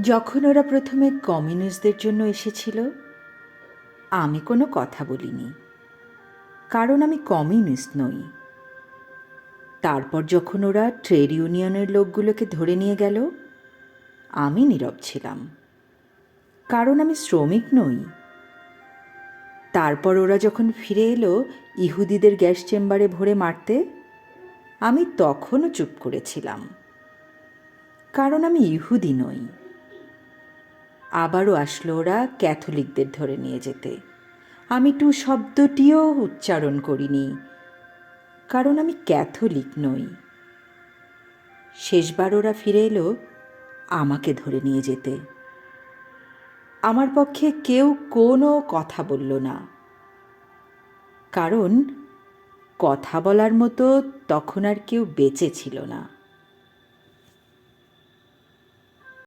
যখন ওরা প্রথমে কমিউনিস্টদের জন্য এসেছিল, আমি কোনো কথা বলিনি। কারণ আমি কমিউনিস্ট নই। তারপর যখন ওরা ট্রেড ইউনিয়নের লোকগুলোকে ধরে নিয়ে গেল, আমি নীরব ছিলাম। কারণ আমি শ্রমিক নই। তারপর ওরা যখন ফিরে এলো ইহুদিদের গ্যাস চেম্বারে ভরে মারতে, আমি তখনও চুপ করেছিলাম। কারণ আমি ইহুদি নই। আবারও আসলো ওরা ক্যাথলিকদের ধরে নিয়ে যেতে। আমি টু শব্দটিও উচ্চারণ করিনি, কারণ আমি ক্যাথলিক নই। শেষবার ওরা ফিরে এলো আমাকে ধরে নিয়ে যেতে। আমার পক্ষে কেউ কোনো কথা বলল না, কারণ কথা বলার মতো তখন আর কেউ বেঁচে ছিল না।